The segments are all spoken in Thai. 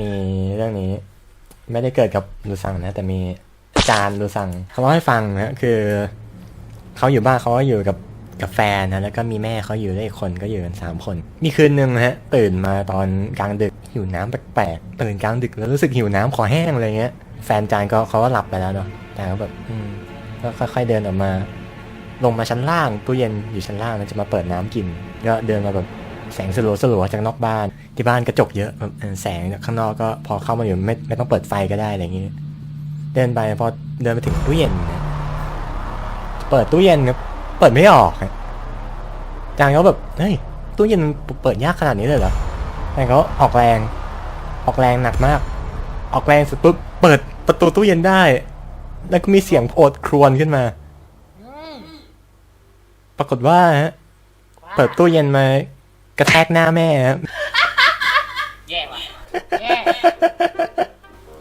มีเรื่องนี้ ไม่ได้เกิดกับลูซังนะ แต่มีอาจารย์ลูซังเขาเล่าให้ฟังนะคือเขาอยู่บ้านเขาก็อยู่กับกับแฟนนะแล้วก็มีแม่เขาอยู่ด้วยอีกคนก็อยู่กันสามคน มีคืนหนึ่งนะฮะ ตื่นมาตอนกลางดึกหิวน้ำแปลกๆตื่นกลางดึกแล้วรู้สึกหิวน้ำขอแห้งอะไรเงี้ย แฟนจานก็เขาก็หลับไปแล้วเนาะแต่ก็แบบอืมก็ค่อย ๆเดินออกมา ลงมาชั้นล่างตู้เย็นอยู่ชั้นล่างแล้วจะมาเปิดน้ำกิน ก็เดินมาแบบ แสงสลัวสลัวๆจากนอกบ้าน ที่บ้านกระจกเยอะแบบเออแสงจากข้างนอกก็พอเข้ามาอยู่ไม่ไม่ต้องเปิดไฟก็ได้อะไรอย่างงี้ เดินไปพอเดินไปถึงตู้เย็นเนี่ยเปิดตู้เย็นครับเปิดไม่ออกอะจางเขาแบบเฮ้ยตู้เย็นมันเปิดยากขนาดนี้เลยเหรอแต่เขาออกแรง ออกแรงหนักมาก ออกแรงเสร็จปุ๊บเปิดประตูตู้เย็นได้ แล้วก็มีเสียงโอดครวญขึ้นมา ปรากฏว่าฮะเปิดตู้เย็นมา กระแทกหน้าแม่ฮะแย่ว่ะแย่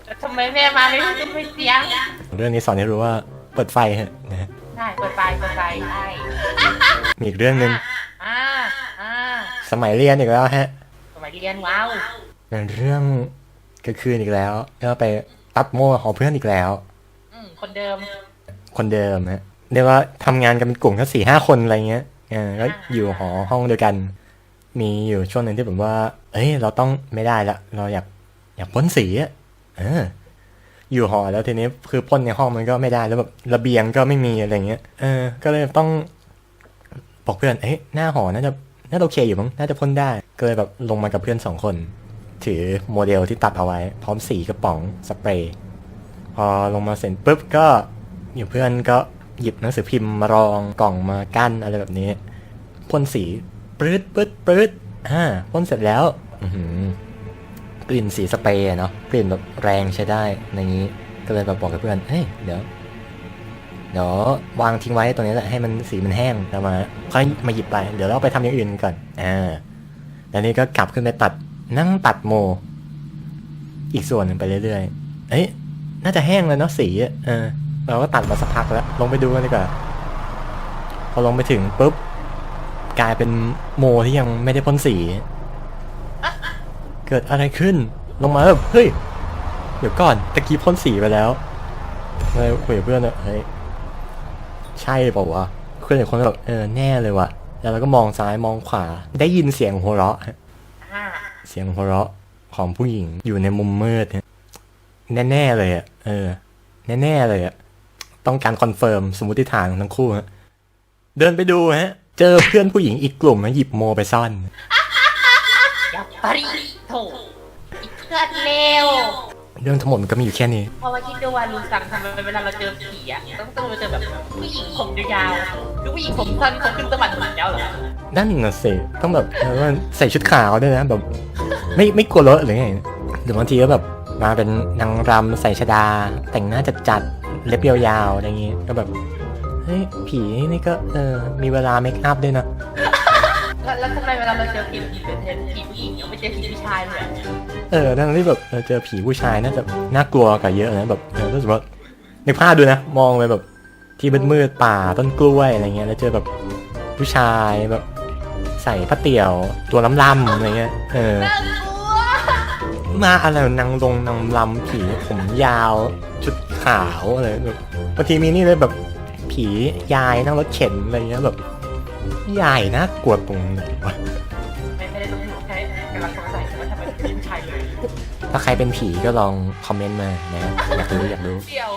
แต่ทำไมแม่มาไม่รู้จะไม่เสียง เรื่องนี้สอนให้รู้ว่าเปิดไฟฮะนะฮะได้เปิดไฟเปิดไฟใช่มีอีกเรื่องหนึ่งอ่าอ่าสมัยเรียนอีกแล้วฮะ สมัยเรียนว้าวเป็นเรื่องกลางคืนอีกแล้วก็ไปตัดโม่ของเพื่อนอีกแล้ว อืมคนเดิม คนเดิมฮะเรียกว่าทำงานกันเป็นกลุ่มแค่สี่ห้าคนอะไรเงี้ยเออก็อยู่หอห้องเดียวกัน มีอยู่ช่วงหนึ่งที่แบบว่า เอ้ย เราต้องไม่ได้ละ เราอยากอยากพ่นสีอะเออ อยู่หอแล้วทีนี้คือพ่นในห้องมันก็ไม่ได้แล้วแบบระเบียงก็ไม่มีอะไรเงี้ย เออ ก็เลยต้องบอกเพื่อน เอ้ยหน้าหอน่าจะน่าจะโอเคอยู่มั้ง น่าจะพ่นได้ ก็เลยแบบลงมากับเพื่อนสองคน ถือโมเดลที่ตัดเอาไว้ พร้อมสีกระป๋องสเปรย์ พอลงมาเสร็จปุ๊บก็อยู่เพื่อนก็หยิบหนังสือพิมพ์มารองกล่องมากั้นอะไรแบบนี้พ่นสี ปรื๊ดปรื๊ดปรื๊ดอ่าพ่นเสร็จแล้วอือหือกลิ่นสีสเปรย์อะเนาะกลิ่นแบบแรงใช้ได้ในนี้ก็เลยแบบบอกกับเพื่อนเฮ้ยเดี๋ยวเดี๋ยววางทิ้งไว้ตรงนี้แหละให้มันสีมันแห้งแล้วมาค่อยมาหยิบไป เดี๋ยวเราไปทำอย่างอื่นก่อนอ่าแล้วนี่ก็กลับขึ้นไปตัดนั่งตัดโม อีกส่วนหนึ่งไปเรื่อยๆเอ้ยน่าจะแห้งแล้วเนาะสีอะเออเราก็ตัดมาสักพักแล้ว ลงไปดูกันดีกว่า พอลงไปถึงปุ๊บ กลายเป็นโมที่ยังไม่ได้พ่นสี เกิดอะไรขึ้น ลงมาแบบเฮ้ย เดี๋ยวก่อนตะกี้พ่นสีไปแล้วเลยคุยกับเพื่อนว่าเฮ้ยใช่เปล่าวะเพื่อนอีกคนก็แบบเออแน่เลยว่ะ แล้วเราก็มองซ้ายมองขวา ได้ยินเสียงหัวเราะฮะอ่าเสียงหัวเราะของผู้หญิงอยู่ในมุมมืดเนี่ยแน่ๆเลยอะเออ แน่ๆเลยอะต้องการคอนเฟิร์มสมมติฐานของทั้งคู่ฮะเดินไปดูฮะ เจอเพื่อนผู้หญิงอีกกลุ่มมาหยิบโมไปซ่อนยับปริโถอีกเพื่อนเร็วเรื่องทั้งหมดมันก็มีอยู่แค่นี้พอมาคิดดูว่าลูซังทำไมเวลาเราเจอผีอะต้องต้องมาเจอแบบผู้หญิงผมยาวๆคือผู้หญิงผมสั้นเขาขึ้นสวรรค์หมดแล้วเหรอนั่นน่ะสิต้องแบบเออว่าใส่ชุดขาวด้วยนะแบบ ไม่ไม่กลัวเลอะหรือไงหรือบางทีก็แบบมาเป็นนางรำใส่ชดา แต่งหน้าจัดจัดๆเล็บยาวๆอะไรอย่างงี้ก็แบบ เฮ้ยผีนี่ก็เออมีเวลาเมคอัพด้วยนะแล้วแล้วทำไมเวลาเราเจอผีผีเป็นผีผู้หญิงไม่เจอผีผู้ชายเลยอะเออทั้งที่แบบเออเจอผีผู้ชายน่าจะน่ากลัวกว่าเยอะนะแบบเออถ้าสมมติว่านึกภาพดูนะ มองไปแบบที่มืดๆป่าต้นกล้วยอะไรเงี้ยแล้วเจอแบบผู้ชายแบบใส่ผ้าเตี่ยวตัวล้ำๆอะไรเงี้ยเออน่ากลัวมาอะไรนางลงนางลำผีผมยาว ชุดขาวอะไรแบบบางทีมีนี่เลยแบบ ผียายนั่งรถเข็นอะไรเงี้ยแบบยายน่ากลัวตรงไหนวะไม่ไม่ได้ต้องพูดแค่กำลังสงสัยว่าทำไมถึงผีผู้ชายเลย ถ้าใครเป็นผีก็ลองคอมเมนต์มานะอยากรู้อยากรู้ เดี๋ยว